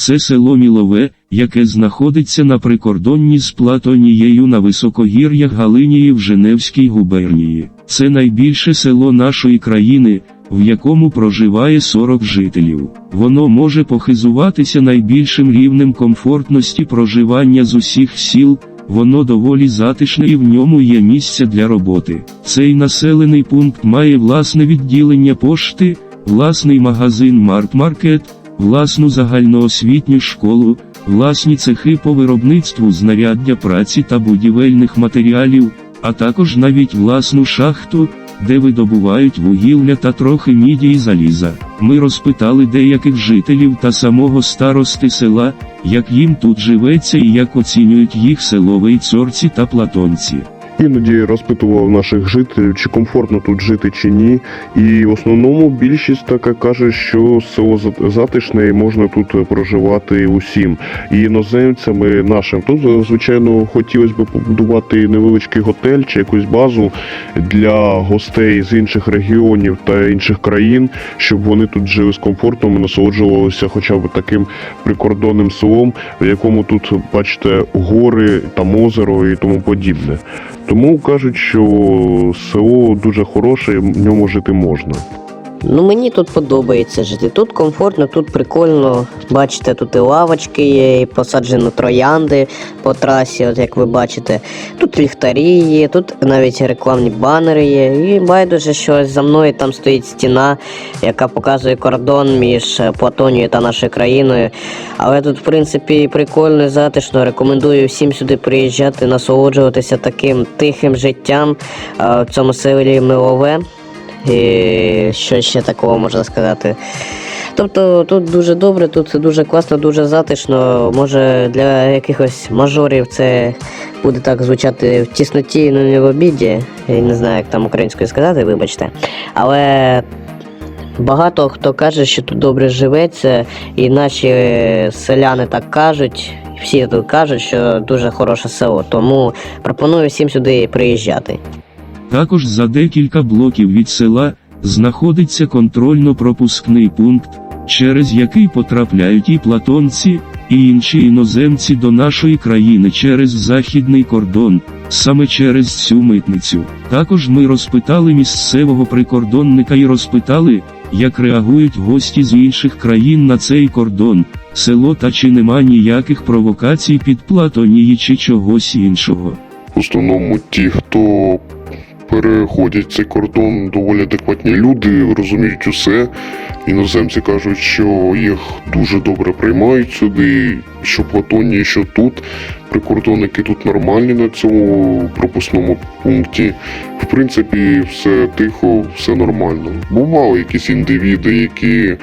Це село Мілове, яке знаходиться на прикордонні з Платонією на високогір'ях Галинії в Женевській губернії. Це найбільше село нашої країни, в якому проживає 40 жителів. Воно може похизуватися найбільшим рівнем комфортності проживання з усіх сіл. Воно доволі затишне і в ньому є місця для роботи. Цей населений пункт має власне відділення пошти, власний магазин Март-Маркет, власну загальноосвітню школу, власні цехи по виробництву знаряддя праці та будівельних матеріалів, а також навіть власну шахту, де видобувають вугілля та трохи міді і заліза. Ми розпитали деяких жителів та самого старости села, як їм тут живеться і як оцінюють їх селовий цорці та платонці. Іноді розпитував наших жителів, чи комфортно тут жити чи ні. І в основному більшість така каже, що село затишне і можна тут проживати усім. І іноземцями нашим. Тут, звичайно, хотілося б побудувати невеличкий готель чи якусь базу для гостей з інших регіонів та інших країн, щоб вони тут жили з комфортом і насолоджувалися хоча б таким прикордонним селом, в якому тут, бачите, гори, там озеро і тому подібне. Тому кажуть, що село дуже хороше, в ньому жити можна. Ну мені тут подобається жити. Тут комфортно, тут прикольно. Бачите, тут і лавочки є, і посаджено троянди по трасі, от як ви бачите. Тут ліхтарі є, тут навіть рекламні банери є. І байдуже, що за мною там стоїть стіна, яка показує кордон між Платонією та нашою країною. Але тут, в принципі, прикольно і затишно. Рекомендую всім сюди приїжджати, насолоджуватися таким тихим життям в цьому селі Милове. Що ще такого можна сказати? Тобто тут дуже добре, тут дуже класно, дуже затишно. Може для якихось мажорів це буде так звучати в тісноті, ну не в обіді. Я не знаю, як там українською сказати, вибачте. Але багато хто каже, що тут добре живеться, і наші селяни так кажуть. Всі тут кажуть, що дуже хороше село, тому пропоную всім сюди приїжджати. Також за декілька блоків від села знаходиться контрольно-пропускний пункт, через який потрапляють і платонці, і інші іноземці до нашої країни через західний кордон, саме через цю митницю. Також ми розпитали місцевого прикордонника і розпитали, як реагують гості з інших країн на цей кордон, село та чи нема ніяких провокацій під Платонії чи чогось іншого. В основному ті, хто переходять цей кордон, доволі адекватні люди, розуміють усе. Іноземці кажуть, що їх дуже добре приймають сюди, що в Платоні, що тут. Прикордонники тут нормальні на цьому пропускному пункті. В принципі, все тихо, все нормально. Бували якісь індивіди, які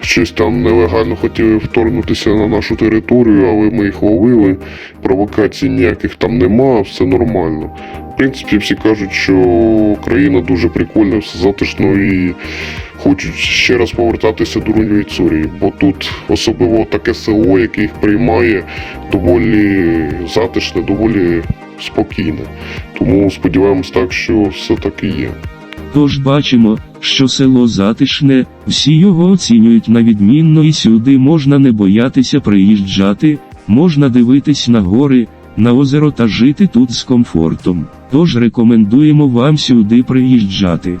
щось там нелегально хотіли вторгнутися на нашу територію, але ми їх ловили. Провокацій ніяких там нема, все нормально. Принципі, всі кажуть, що країна дуже прикольна, все затишно і хочуть ще раз повертатися до Руньої Цурії, бо тут особливо таке село, яке їх приймає, доволі затишне, доволі спокійне. Тому сподіваємось так, що все таки є. Тож бачимо, що село затишне, всі його оцінюють на відмінно і сюди можна не боятися приїжджати, можна дивитись на гори, на озеро та жити тут з комфортом. Тож рекомендуємо вам сюди приїжджати.